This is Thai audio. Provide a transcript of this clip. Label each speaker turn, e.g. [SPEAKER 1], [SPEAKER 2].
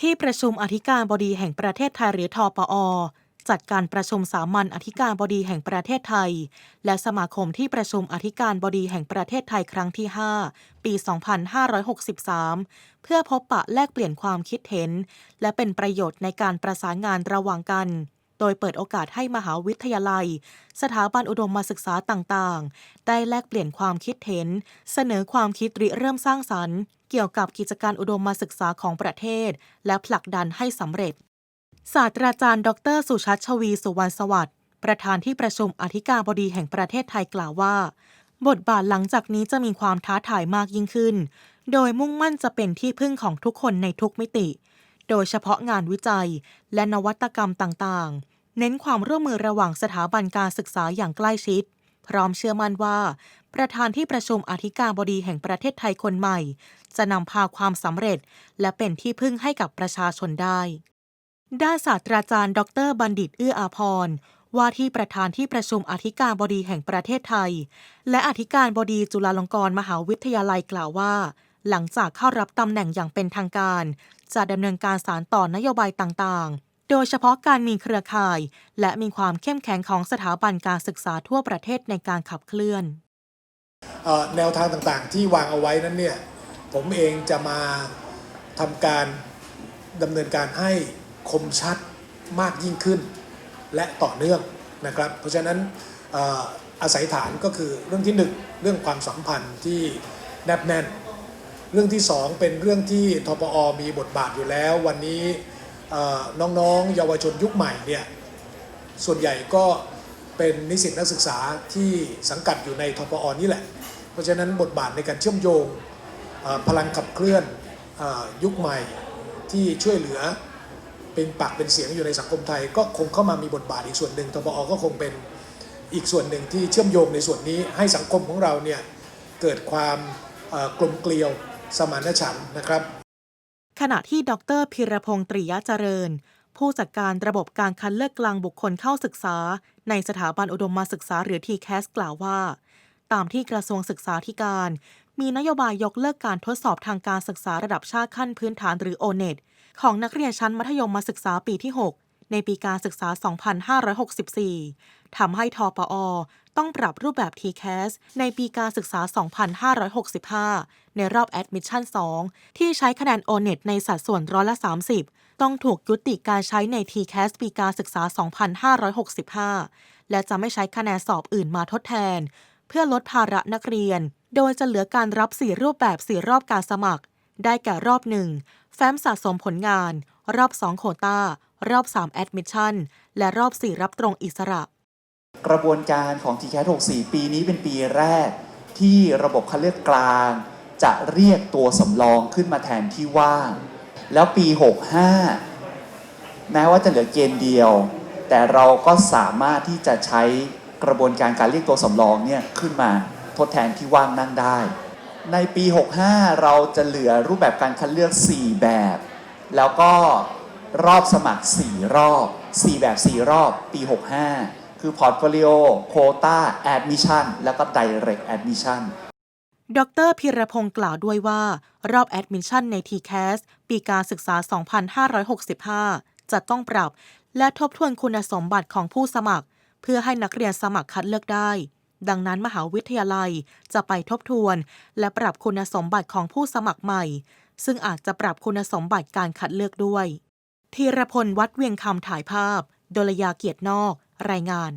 [SPEAKER 1] ที่ประชุมอธิการบดีแห่งประเทศไทยหรือทอปอ จัดการประชุมสามัญอธิการบดีแห่งประเทศไทย และสมาคมที่ประชุมอธิการบดีแห่งประเทศไทยครั้งที่ 5 ปี 2563 เพื่อพบปะแลกเปลี่ยนความคิดเห็น และเป็นประโยชน์ในการประสานงานระหว่างกัน ดยเปิดโอกาสให้มหาวิทยาลัย สถาบันอุดมศึกษาต่างๆ ได้แลกเปลี่ยนความคิดเห็น เสนอความคิดริเริ่มสร้างสรรค์ เกี่ยวกับกิจการอุดมศึกษาของประเทศ และผลักดันให้สำเร็จ ศาสตราจารย์ ดร สุชัชชวี สุวรรณสวัสดิ์ประธานที่ประชุมอธิการบดีแห่งประเทศไทยกล่าวว่า บทบาทหลังจากนี้จะมีความท้าทายมากยิ่งขึ้น โดยมุ่งมั่นจะเป็นที่พึ่งของทุกคนในทุกมิติ โดยเฉพาะงานวิจัยและนวัตกรรมต่างๆ เน้นความร่วมมือระหว่างสถาบันการศึกษาอย่างใกล้ชิด พร้อมเชื่อมั่นว่า ประธานที่ประชุมอธิการบดีแห่งประเทศไทยคนใหม่ จะนำพาความสำเร็จ และเป็นที่พึ่งให้กับประชาชนได้ ด้านศาสตราจารย์ ดร บัณฑิตเอื้ออาพรว่าที่ประธานที่ประชุมอธิการบดีแห่งประเทศไทย และอธิการบดีจุฬาลงกรณ์มหาวิทยาลัยกล่าวว่า หลังจากเข้ารับตำแหน่งอย่างเป็นทางการ จะดำเนินการสารต่อนโยบายต่าง โดยเฉพาะการมีเครือข่าย และมีความเข้มแข็งของสถาบันการศึกษาทั่วประเทศในการขับเคลื่อน
[SPEAKER 2] อแนวทางต่างๆ ที่วางเอาไว้นั้นเนี่ยผมเองจะมาทำการดำเนินการให้คมชัดมากยิ่งขึ้น และต่อเนื่องนะครับ เพราะฉะนั้นออาศัยฐานก็คือเรื่องที่หนึ่งเรื่องความสัมพันธ์ที่แนบแน่น เรื่องที่สองเป็นเรื่องที่ทปอมีบทบาทอยู่แล้ว วันนี้ น้องๆ เยาวชนยุคใหม่เนี่ยส่วนใหญ่ก็เป็นนิสิตนักศึกษาที่สังกัดอยู่ในทปอนี่แหละ เพราะฉะนั้นบทบาทในการเชื่อมโยงพลังขับเคลื่อนอยุคใหม่ที่ช่วยเหลือเป็นปากเป็นเสียงอยู่ในสังคมไทย ก็คงเข้ามามีบทบาทอีกส่วนหนึ่งทปอก็คงเป็นอีกส่วนหนึ่งที่เชื่อมโยงในส่วนนี้ให้สังคมของเราเนี่ยเกิดความกลมเกลียวสมานฉันท์นะครับ
[SPEAKER 1] ขณะที่ดรพิรพงศ์ตรียะเจริญ ผู้จัดการระบบการคัดเลือกกลางบุคคลเข้าศึกษา ในสถาบันอุดมศึกษาหรือ TCAS กล่าวว่า ตามที่กระทรวงศึกษาธิการ มีนโยบายยกเลิกการทดสอบทางการศึกษาระดับชาติขั้นพื้นฐานหรือ O-NET ของนักเรียนชั้นมัธยมศึกษาปีที่ 6 ในปีการศึกษา 2564 ทำให้ทปอ ต้องปรับรูปแบบ TCAS ในปีการศึกษา 2565 ในรอบ Admission 2ที่ใช้คะแนน O-NET ในสัดส่วนร้อยละ 30 ต้องถูกยุติการใช้ใน TCAS ปีการศึกษา 2565 และจะไม่ใช้คะแนนสอบอื่นมาทดแทน เพื่อลดภาระนักเรียน โดยจะเหลือการรับ 4 รูปแบบ 4 รอบการสมัคร ได้แก่รอบ 1 แฟ้มสะสมผลงาน รอบ 2 โควตารอบ3 Admission และรอบ 4 รับตรงอิสระ
[SPEAKER 3] กระบวนการของ t c a t 64 ปีนี้เป็นปีแรก ที่ระบบคัดเลือกกลาง จะเรียกตัวสำรองขึ้นมาแทนที่ว่าง แล้วปี 65 แม้ว่าจะเหลือเกณฑ์เดียว แต่เราก็สามารถที่จะใช้กระบวนการการเรียกตัวสำรองเนี่ยขึ้นมาทดแทนที่ว่างนั่งได้ ในปี 65 เราจะเหลือรูปแบบการคัดเลือก 4 แบบ แล้วก็รอบสมัคร 4 รอบ 4 แบบ 4 รอบ ปี 65 คือ Portfolio Quota Admission แล้วก็ Direct Admission
[SPEAKER 1] ดรพิรพงศ์กล่าวด้วยว่า รอบ Admission ใน TCAS ปีการศึกษา 2565 จะต้องปรับ และทบทวนคุณสมบัติของผู้สมัคร เพื่อให้นักเรียนสมัครคัดเลือกได้ ดังนั้นมหาวิทยาลัยจะไปทบทวน และปรับคุณสมบัติของผู้สมัครใหม่ ซึ่งอาจจะปรับคุณสมบัติการคัดเลือกด้วยธีรพลวัดเวียงคำถ่ายภาพ ดลยาเกียรตินอก รายงาน